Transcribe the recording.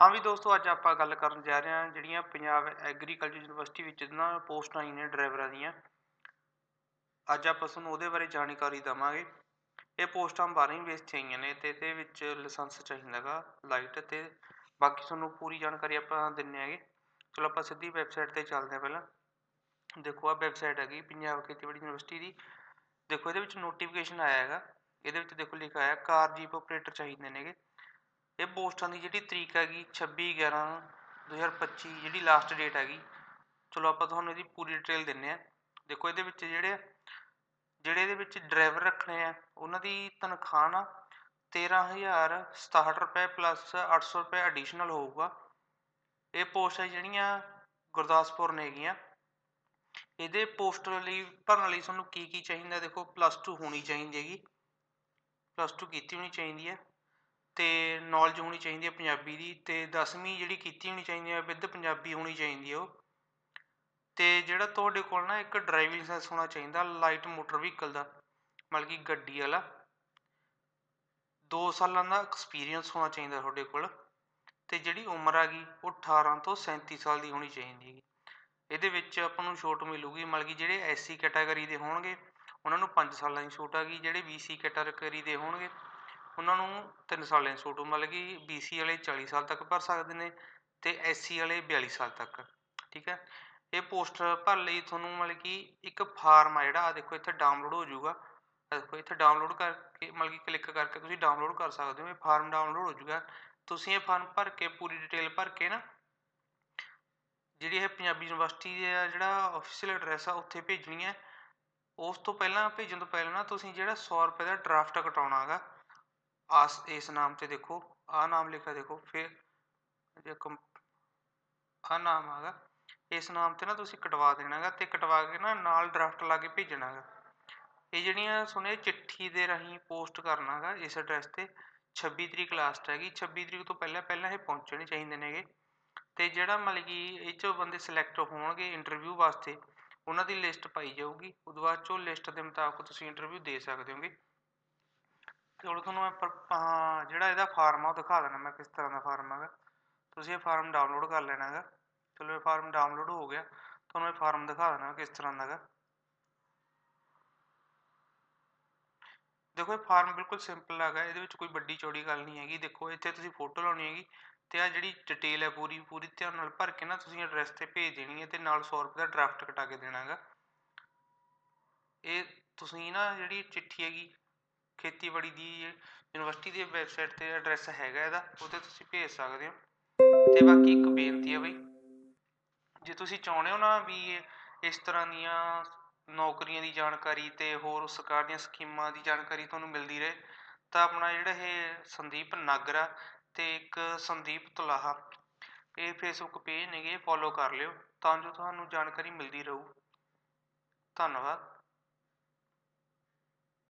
ਹਾਂ ਵੀ ਦੋਸਤੋ, ਅੱਜ ਆਪਾਂ ਗੱਲ ਕਰਨ ਜਾ ਰਹੇ ਹਾਂ ਜਿਹੜੀਆਂ ਪੰਜਾਬ ਐਗਰੀਕਲਚਰ ਯੂਨੀਵਰਸਿਟੀ ਵਿੱਚ ਨਾ ਪੋਸਟਾਂ ਆਈਆਂ ਨੇ ਡਰਾਈਵਰਾਂ ਦੀਆਂ। ਅੱਜ ਆਪਾਂ ਤੁਹਾਨੂੰ ਉਹਦੇ ਬਾਰੇ ਜਾਣਕਾਰੀ ਦੇਵਾਂਗੇ। ਇਹ ਪੋਸਟਾਂ 12ਵੀਂ ਬੇਸ 'ਤੇ ਆਈਆਂ ਨੇ ਤੇ ਇਹਦੇ ਵਿੱਚ ਲਾਇਸੈਂਸ ਚਾਹੀਦਾ ਗਾ ਲਾਈਟ ਤੇ। ਬਾਕੀ ਤੁਹਾਨੂੰ ਪੂਰੀ ਜਾਣਕਾਰੀ ਆਪਾਂ ਦਿੰਨੇ ਆਗੇ ਚਲੋ ਆਪਾਂ ਸਿੱਧੀ ਵੈਬਸਾਈਟ ਤੇ ਚੱਲਦੇ ਹਾਂ ਪਹਿਲਾਂ। ਦੇਖੋ ਆ ਵੈਬਸਾਈਟ ਹੈਗੀ ਪੰਜਾਬ ਖੇਤੀਬਾੜੀ ਯੂਨੀਵਰਸਿਟੀ ਦੀ। ਦੇਖੋ, ਇਹਦੇ ਵਿੱਚ ਨੋਟੀਫਿਕੇਸ਼ਨ ਆਇਆ ਹੈਗਾ। ਇਹਦੇ ਵਿੱਚ ਦੇਖੋ, ਲਿਖਿਆ ਆਇਆ ਕਾਰ ਜੀਪ ਆਪਰੇਟਰ ਚਾਹੀਦੇ ਨੇਗੇ। ਇਹ ਪੋਸਟਾਂ ਦੀ ਜਿਹੜੀ ਤਰੀਕ ਹੈਗੀ 26 11 2025 ਜਿਹੜੀ ਲਾਸਟ ਡੇਟ ਹੈਗੀ, ਚਲੋ ਆਪਾਂ ਤੁਹਾਨੂੰ ਇਹਦੀ ਪੂਰੀ ਡਿਟੇਲ ਦਿੰਨੇ ਆ ਦੇਖੋ ਇਹਦੇ ਵਿੱਚ ਜਿਹੜੇ ਜਿਹੜੇ ਇਹਦੇ ਵਿੱਚ ਡਰਾਈਵਰ ਰੱਖਣੇ ਆ, ਉਹਨਾਂ ਦੀ ਤਨਖਾਹ ਨਾ 13067 ਰੁਪਏ ਪਲੱਸ 800 ਰੁਪਏ ਐਡੀਸ਼ਨਲ ਹੋਊਗਾ। ਇਹ ਪੋਸਟਾਂ ਜਿਹੜੀਆਂ ਗੁਰਦਾਸਪੁਰ ਨੇ ਹੈਗੀਆਂ ਇਹਦੇ ਪੋਸਟ ਲਈ, ਭਰਨ ਲਈ ਤੁਹਾਨੂੰ ਕੀ ਕੀ ਚਾਹੀਦਾ ਦੇਖੋ ਪਲੱਸ 2 ਹੋਣੀ ਚਾਹੀਦੀ ਹੈਗੀ। ਪਲੱਸ 2 ਕੀਤੀ ਹੋਣੀ ਚਾਹੀਦੀ ਹੈ। ਅਤੇ ਨੌਲੇਜ ਹੋਣੀ ਚਾਹੀਦੀ ਹੈ ਪੰਜਾਬੀ ਦੀ ਅਤੇ ਦਸਵੀਂ ਜਿਹੜੀ ਕੀਤੀ ਹੋਣੀ ਚਾਹੀਦੀ ਹੈ ਵਿਦ ਪੰਜਾਬੀ ਹੋਣੀ ਚਾਹੀਦੀ ਹੈ ਉਹ। ਅਤੇ ਜਿਹੜਾ ਤੁਹਾਡੇ ਕੋਲ ਨਾ ਇੱਕ ਡਰਾਈਵਿੰਗ ਲਾਇਸੈਂਸ ਹੋਣਾ ਚਾਹੀਦਾ ਲਾਈਟ ਮੋਟਰ ਵਹੀਕਲ ਦਾ, ਮਤਲਬ ਕਿ ਗੱਡੀ ਵਾਲਾ। 2 ਸਾਲਾਂ ਦਾ ਐਕਸਪੀਰੀਅੰਸ ਹੋਣਾ ਚਾਹੀਦਾ ਤੁਹਾਡੇ ਕੋਲ ਅਤੇ ਜਿਹੜੀ ਉਮਰ ਆ ਗਈ ਉਹ 18 ਤੋਂ 37 ਸਾਲ ਦੀ ਹੋਣੀ ਚਾਹੀਦੀ ਹੈਗੀ। ਇਹਦੇ ਵਿੱਚ ਆਪਾਂ ਨੂੰ ਛੋਟ ਮਿਲੂਗੀ, ਮਤਲਬ ਕਿ ਜਿਹੜੇ ਐਸਸੀ ਕੈਟਾਗਰੀ ਦੇ ਹੋਣਗੇ, ਉਹਨਾਂ ਨੂੰ 5 ਸਾਲਾਂ ਦੀ ਛੋਟ ਆ ਗਈ, ਜਿਹੜੇ ਬੀਸੀ ਕੈਟਾਗਰੀ ਦੇ ਹੋਣਗੇ ਉਹਨਾਂ ਨੂੰ 3 ਸਾਲਾਂ ਦੀ ਛੋਟ ਮਤਲਬ ਕਿ ਬੀਸੀ ਵਾਲੇ 40 ਸਾਲ ਤੱਕ ਭਰ ਸਕਦੇ ਨੇ ਤੇ ਐਸਸੀ ਵਾਲੇ 42 ਸਾਲ ਤੱਕ, ਠੀਕ ਹੈ? ਇਹ ਪੋਸਟ ਭਰ ਲਈ ਤੁਹਾਨੂੰ ਮਤਲਬ ਕਿ ਇੱਕ ਫਾਰਮ ਆ ਜਿਹੜਾ ਆ ਦੇਖੋ ਇੱਥੇ ਡਾਊਨਲੋਡ ਹੋ ਜਾਊਗਾ। ਦੇਖੋ, ਇੱਥੇ ਡਾਊਨਲੋਡ ਕਰਕੇ, ਮਤਲਬ ਕਿ ਕਲਿੱਕ ਕਰਕੇ ਤੁਸੀਂ ਡਾਊਨਲੋਡ ਕਰ ਸਕਦੇ ਹੋ, ਇਹ ਫਾਰਮ ਡਾਊਨਲੋਡ ਹੋ ਜਾਊਗਾ। ਤੁਸੀਂ ਇਹ ਫਾਰਮ ਭਰ ਕੇ, ਪੂਰੀ ਡਿਟੇਲ ਭਰ ਕੇ ਨਾ, ਜਿਹੜੀ ਇਹ ਪੰਜਾਬੀ ਯੂਨੀਵਰਸਿਟੀ ਦਾ ਜਿਹੜਾ ਅਫੀਸ਼ੀਅਲ ਐਡਰੈਸ ਆ, ਉੱਥੇ ਭੇਜਣੀ ਹੈ। ਉਸ ਤੋਂ ਪਹਿਲਾਂ, ਭੇਜਣ ਤੋਂ ਪਹਿਲਾਂ ਨਾ ਤੁਸੀਂ ਜਿਹੜਾ 100 ਰੁਪਏ ਦਾ ਡਰਾਫਟ ਕਟਾਉਣਾ ਹੈਗਾ ਆਸ, ਇਸ ਨਾਮ ਤੇ ਦੇਖੋ, ਆ ਨਾਮ ਲਿਖਿਆ ਦੇਖੋ, ਫਿਰ ਆ ਨਾਮ ਹੈਗਾ ਇਸ ਨਾਮ ਤੇ ਨਾ ਤੁਸੀਂ ਕਟਵਾ ਦੇਣਾ ਹੈਗਾ ਤੇ ਕਟਵਾ ਕੇ ਨਾ ਨਾਲ ਡਰਾਫਟ ਲਾ ਕੇ ਭੇਜਣਾ ਹੈਗਾ। ਇਹ ਜਿਹੜੀਆਂ ਸੁਣੇ ਚਿੱਠੀ ਦੇ ਰਾਹੀਂ ਪੋਸਟ ਕਰਨਾ ਹੈਗਾ, ਇਸ ਐਡਰੈਸ ਤੇ 26 ਤਰੀਕ ਲਾਸਟ ਹੈਗੀ। 26 ਤਰੀਕ ਤੋਂ ਪਹਿਲਾਂ ਪਹਿਲਾਂ ਇਹ ਪਹੁੰਚਣੇ ਚਾਹੀਦੇ ਨੇਗੇ। ਤੇ ਜਿਹੜਾ ਮਤਲਬ ਕਿ ਇਹ ਚੋਂ ਬੰਦੇ ਸਿਲੈਕਟ ਹੋਣਗੇ ਇੰਟਰਵਿਊ ਵਾਸਤੇ, ਉਹਨਾਂ ਦੀ ਲਿਸਟ ਪਾਈ ਜਾਊਗੀ। ਉਦੋਂ ਬਾਅਦ ਚੋਂ ਲਿਸਟ ਦੇ ਮੁਤਾਬਕ ਤੁਸੀਂ ਇੰਟਰਵਿਊ ਦੇ ਸਕਦੇ ਹੋਗੇ। ਚਲੋ ਤੁਹਾਨੂੰ ਮੈਂ ਜਿਹੜਾ ਇਹਦਾ ਫਾਰਮ ਆ ਉਹ ਦਿਖਾ ਦੇਣਾ ਮੈਂ ਕਿਸ ਤਰ੍ਹਾਂ ਦਾ ਫਾਰਮ ਹੈਗਾ। ਤੁਸੀਂ ਇਹ ਫਾਰਮ ਡਾਊਨਲੋਡ ਕਰ ਲੈਣਾ ਹੈਗਾ। ਚਲੋ ਇਹ ਫਾਰਮ ਡਾਊਨਲੋਡ ਹੋ ਗਿਆ। ਤੁਹਾਨੂੰ ਇਹ ਫਾਰਮ ਦਿਖਾ ਦੇਣਾ ਕਿਸ ਤਰ੍ਹਾਂ ਦਾ ਹੈਗਾ। ਦੇਖੋ ਇਹ ਫਾਰਮ ਬਿਲਕੁਲ ਸਿੰਪਲ ਹੈਗਾ। ਇਹਦੇ ਵਿੱਚ ਕੋਈ ਵੱਡੀ ਚੌੜੀ ਗੱਲ ਨਹੀਂ ਹੈਗੀ। ਦੇਖੋ ਇੱਥੇ ਤੁਸੀਂ ਫੋਟੋ ਲਾਉਣੀ ਹੈਗੀ ਤੇ ਆ ਜਿਹੜੀ ਡਿਟੇਲ ਹੈ ਪੂਰੀ ਪੂਰੀ ਧਿਆਨ ਨਾਲ ਭਰ ਕੇ ਨਾ ਤੁਸੀਂ ਐਡਰੈਸ ਤੇ ਭੇਜ ਦੇਣੀ ਹੈ ਤੇ ਨਾਲ 100 ਰੁਪਏ ਦਾ ਡਰਾਫਟ ਕਟਾ ਕੇ ਦੇਣਾ ਹੈਗਾ। ਇਹ ਤੁਸੀਂ ਨਾ ਜਿਹੜੀ ਚਿੱਠੀ ਹੈਗੀ ਖੇਤੀਬਾੜੀ ਦੀ ਯੂਨੀਵਰਸਿਟੀ ਦੀ ਵੈਬਸਾਈਟ ਤੇ ਐਡਰੈਸ ਹੈਗਾ ਇਹਦਾ ਉਹਤੇ ਤੁਸੀਂ ਭੇਜ ਸਕਦੇ ਹੋ। ਤੇ ਬਾਕੀ ਇੱਕ ਬੇਨਤੀ ਹੈ ਬਈ, ਜੇ ਤੁਸੀਂ ਚਾਹੁੰਦੇ ਹੋ ਨਾ ਵੀ ਇਸ ਤਰ੍ਹਾਂ ਦੀਆਂ ਨੌਕਰੀਆਂ ਦੀ ਜਾਣਕਾਰੀ ਤੇ ਹੋਰ ਸਰਕਾਰ ਦੀਆਂ ਸਕੀਮਾਂ ਦੀ ਜਾਣਕਾਰੀ ਤੁਹਾਨੂੰ ਮਿਲਦੀ ਰਹੇ, ਤਾਂ ਆਪਣਾ ਜਿਹੜਾ ਇਹ ਸੰਦੀਪ ਨਾਗਰਾ ਤੇ ਇੱਕ ਸੰਦੀਪ ਤੁਲਾਹਾ, ਇਹ ਫੇਸਬੁੱਕ ਪੇਜ ਨੇਗੇ ਫੋਲੋ ਕਰ ਲਿਓ, ਤਾਂ ਜੋ ਤੁਹਾਨੂੰ ਜਾਣਕਾਰੀ ਮਿਲਦੀ ਰਹੂ। ਧੰਨਵਾਦ।